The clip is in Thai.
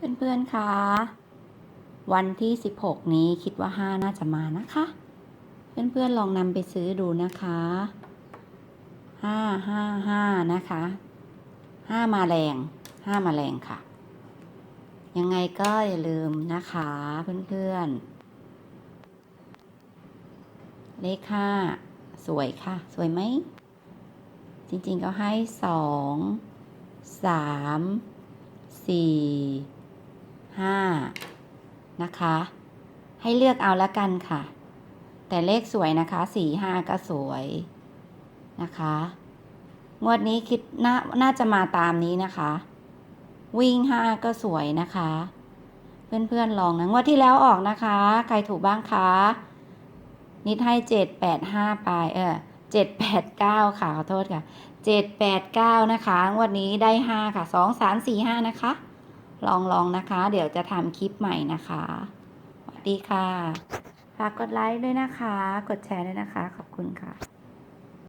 เพื่อนๆคะวันที่ 16 นี้คิดว่า 5 น่าจะมานะคะ เพื่อนๆลองนำไปซื้อดูนะคะ 5 5 5 นะคะ 5 มาแรง 5 มาแรงค่ะ ยังไงก็อย่าลืมนะคะ เพื่อนๆ เลข 5 สวยค่ะ สวยไหม จริงๆก็ให้ 2 3สี่ ห้านะคะ ให้เลือกเอาละกันค่ะ แต่เลขสวยนะคะสี่ห้าก็สวยนะคะ งวดนี้คิดน่าน่าจะมาตามนี้นะคะ วิ่งห้าก็สวยนะคะ เพื่อนๆลองนะงวดที่แล้วออกนะคะ ใครถูกบ้างคะนิดให้เจ็ดแปดห้าไปเออเจ็ดแปดเก้าค่ะ ขอโทษค่ะเจ็ดแปดเก้านะคะ งวันนี้ได้ห้าค่ะสองสามสี่ห้านะคะ ลองลองนะคะ เดี๋ยวจะทำคลิปใหม่นะคะสวัสดีค่ะ ฝากกดไลค์ด้วยนะคะ กดแชร์ด้วยนะคะ ขอบคุณค่ะ